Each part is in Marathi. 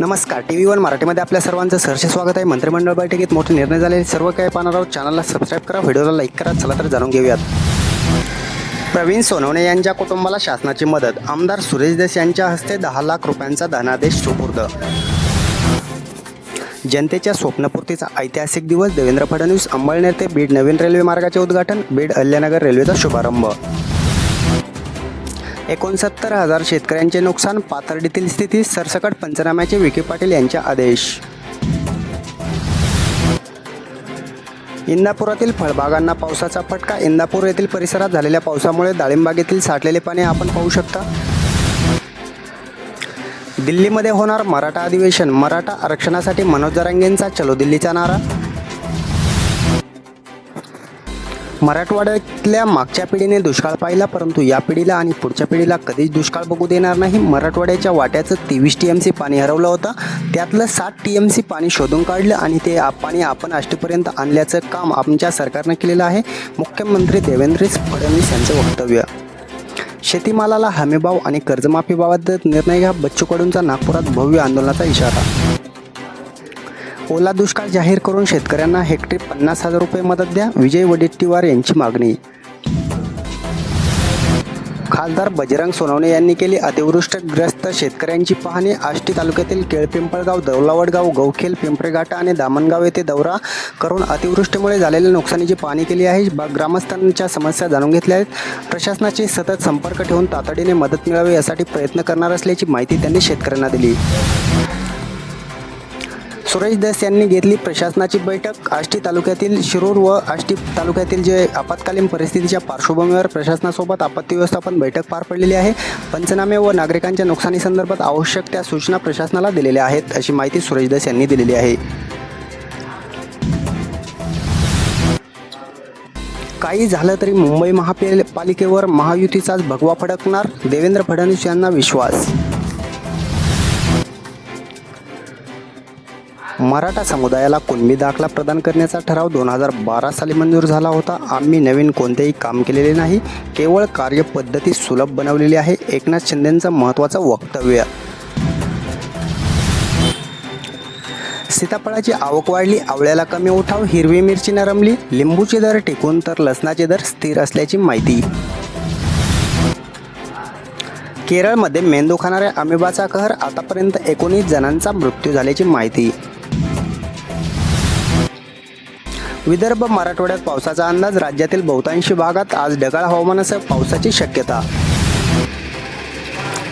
नमस्कार. टी व्ही वन मराठीमध्ये आपल्या सर्वांचं सहर्ष स्वागत आहे. मंत्रिमंडळ बैठकीत मोठे निर्णय झाले. सर्व काही पाहणार आहोत. चॅनलला सबस्क्राईब करा. व्हिडिओला लाईक करा. चला तर जाणून घेऊयात. प्रवीण सोनवणे यांच्या कुटुंबाला शासनाची मदत. आमदार सुरेश देश यांच्या हस्ते दहा लाख रुपयांचा धनादेश सुपूर्द. जनतेच्या स्वप्नपूर्तीचा ऐतिहासिक दिवस. देवेंद्र फडणवीस अंबळनेर ते बीड नवीन रेल्वे मार्गाचे उद्घाटन. बीड अल्यानगर रेल्वेचा शुभारंभ. एकोणसत्तर हजार शेतकऱ्यांचे नुकसान पाथर्डीतील स्थिती सरसकट पंचनाम्याचे विखे पाटील यांचे आदेश. इंदापुरातील फळबागांना पावसाचा फटका इंदापूर येथील परिसरात झालेल्या पावसामुळे डाळिंबागेतील साठलेले पाणी आपण पाहू शकता. दिल्लीमध्ये होणार मराठा अधिवेशन मराठा आरक्षणासाठी मनोज जरांगेंचा चलो दिल्लीचा नारा मराठवाड्यातल्या मागच्या पिढीने दुष्काळ पाहिला परंतु या पिढीला आणि पुढच्या पिढीला कधीच दुष्काळ बघू देणार नाही. मराठवाड्याच्या वाट्याचं तेवीस टी एम सी पाणी हरवलं होतं. त्यातलं सात टी एम सी पाणी शोधून काढलं आणि ते पाणी आपण आष्टीपर्यंत आणल्याचं काम आमच्या सरकारनं केलेलं आहे. मुख्यमंत्री देवेंद्र फडणवीस यांचं वक्तव्य. शेतीमालाला हमीभाव आणि कर्जमाफीबाबत निर्णय घ्या. बच्चू कडूंचा नागपुरात भव्य आंदोलनाचा इशारा. ओला दुष्काळ जाहीर करून शेतकऱ्यांना हेक्टरी पन्नास हजार रुपये मदत द्या विजय वडेट्टीवार यांची मागणी. खासदार बजरंग सोनवणे यांनी केली अतिवृष्टीग्रस्त शेतकऱ्यांची पाहणी. आष्टी तालुक्यातील केळपिंपळगाव दौलावडगाव गौखेल पिंपरेघाटा आणि दामणगाव येथे दौरा करून अतिवृष्टीमुळे झालेल्या नुकसानीची पाहणी केली आहे. बा- ग्रामस्थांच्या समस्या जाणून घेतल्या आहेत. प्रशासनाचे सतत संपर्क ठेवून तातडीने मदत मिळावी यासाठी प्रयत्न करणार असल्याची माहिती त्यांनी शेतकऱ्यांना दिली. सुरेश दास यांनी घेतली प्रशासनाची बैठक. आष्टी तालुक्यातील शिरूर व आष्टी तालुक्यातील जे आपत्कालीन परिस्थितीच्या पार्श्वभूमीवर प्रशासनासोबत आपत्ती व्यवस्थापन बैठक पार पडलेली आहे. पंचनामे व नागरिकांच्या नुकसानीसंदर्भात आवश्यक त्या सूचना प्रशासनाला दिलेल्या आहेत अशी माहिती सुरेश दास यांनी दिलेली आहे. काही झालं तरी मुंबई महापालिकेवर महायुतीचाच भगवा फडकणार देवेंद्र फडणवीस यांना विश्वास मराठा समुदायाला कुणबी दाखला प्रदान करण्याचा ठराव दोन हजार बारा साली मंजूर झाला होता. आम्ही नवीन कोणतेही काम केलेले नाही केवळ कार्यपद्धती सुलभ बनवलेली आहे एकनाथ शिंदेंचं महत्त्वाचं वक्तव्य. सीताफळाची आवक वाढली आवळ्याला कमी उठाव हिरवी मिरची नरमली लिंबूचे दर टिकून तर लसणाचे दर स्थिर असल्याची माहिती. केरळमध्ये मेंदू खाणाऱ्या अमिबाचा कहर आतापर्यंत एकोणीस जणांचा मृत्यू झाल्याची माहिती. विदर्भ मराठवाड्यात पावसाचा अंदाज राज्यातील बहुतांशी भागात आज ढगाळ हवामानासह पावसाची शक्यता.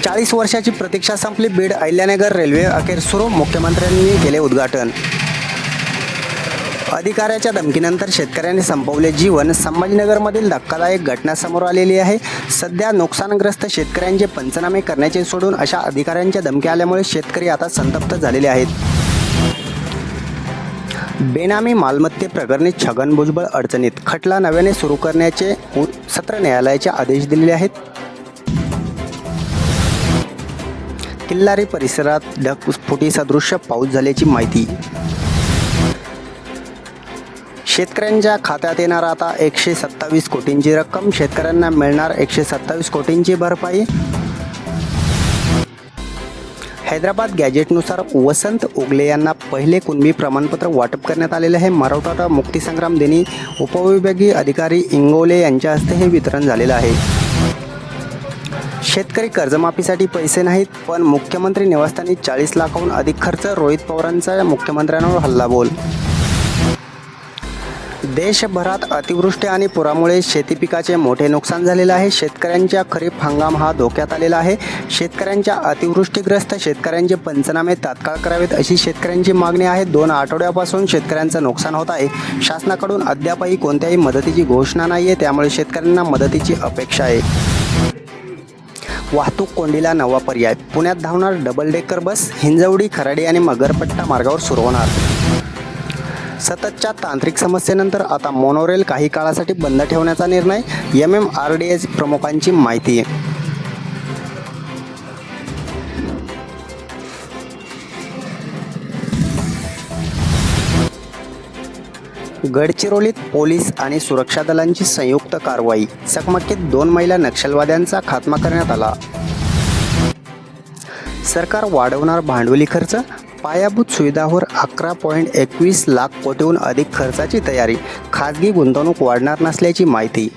चाळीस वर्षाची प्रतीक्षा संपली बीड अहिल्यानगर रेल्वे अखेर सुरू मुख्यमंत्र्यांनी केले उद्घाटन. अधिकाऱ्याच्या धमकीनंतर शेतकऱ्यांनी संपवले जीवन. संभाजीनगरमधील धक्कादायक घटना समोर आलेली आहे. सध्या नुकसानग्रस्त शेतकऱ्यांचे पंचनामे करण्याचे सोडून अशा अधिकाऱ्यांच्या धमक्या आल्यामुळे शेतकरी आता संतप्त झालेले आहेत. बेनामी मालमत्ते प्रकरणी छगन भुजबळ अडचणीत. खटला नव्याने सुरू करण्याचे सत्र न्यायालयाचे आदेश दिलेले आहेत. किल्लारी परिसरात ढगफुटी सदृश्य पाऊस झाल्याची माहिती. शेतकऱ्यांच्या खात्यात येणार आता एकशे सत्तावीस कोटींची रक्कम. शेतकऱ्यांना मिळणार एकशे सत्तावीस कोटींची भरपाई. हैदराबाद गॅजेटनुसार वसंत ओगले यांना पहिले कुणबी प्रमाणपत्र वाटप करण्यात आलेले आहे. मराठवाडा मुक्तीसंग्राम दिनी उपविभागीय अधिकारी इंगोले यांच्या हस्ते हे वितरण झालेलं आहे. शेतकरी कर्जमाफीसाठी पैसे नाहीत पण मुख्यमंत्री निवासस्थानी चाळीस लाखाहून अधिक खर्च रोहित पवारांचा मुख्यमंत्र्यांवर हल्लाबोल देशभरात अतिवृष्टी आणि पुरामुळे शेती पिकाचे मोठे नुकसान झालेले आहे. शेतकऱ्यांच्या खरीप हंगाम हा धोक्यात आलेला आहे. शेतकऱ्यांच्या अतिवृष्टीग्रस्त शेतकऱ्यांचे पंचनामे तात्काळ करावेत अशी शेतकऱ्यांची मागणी आहे. दोन आठवड्यापासून शेतकऱ्यांचं नुकसान होत आहे. शासनाकडून अद्यापही कोणत्याही मदतीची घोषणा नाही आहे. त्यामुळे शेतकऱ्यांना मदतीची अपेक्षा आहे. वाहतूक कोंडीला नवा पर्याय. पुण्यात धावणार double decker bus Hinjewadi Kharadi आणि मगरपट्टा मार्गावर सुरू होणार. सततच्या तांत्रिक समस्येनंतर आता मोनोरेल काही काळासाठी बंद ठेवण्याचा निर्णय M M R D S प्रमुखांची माहिती. गडचिरोलीत पोलीस आणि सुरक्षा दलांची संयुक्त कारवाई. चकमकीत दोन महिला नक्षलवाद्यांचा खात्मा करण्यात आला. सरकार वाढवणार भांडवली खर्च पायाभूत सुविधांवर अकरा पॉईंट एकवीस लाख कोटीहून अधिक खर्चाची तयारी. खाजगी गुंतवणूक वाढणार नसल्याची माहिती.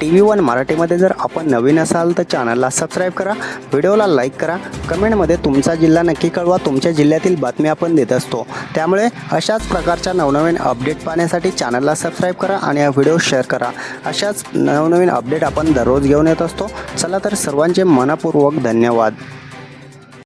टी व्ही वन मराठीमध्ये जर आपण नवीन असाल तर चॅनलला सबस्क्राईब करा व्हिडिओला लाईक करा कमेंटमध्ये तुमचा जिल्हा नक्की कळवा तुमच्या जिल्ह्यातील बातमी आपण देत असतो. त्यामुळे अशाच प्रकारच्या नवनवीन अपडेट पाहण्यासाठी चॅनलला सबस्क्राईब करा आणि हा व्हिडिओ शेअर करा. अशाच नवनवीन अपडेट आपण दररोज घेऊन येत असतो. चला तर सर्वांचे मनपूर्वक धन्यवाद.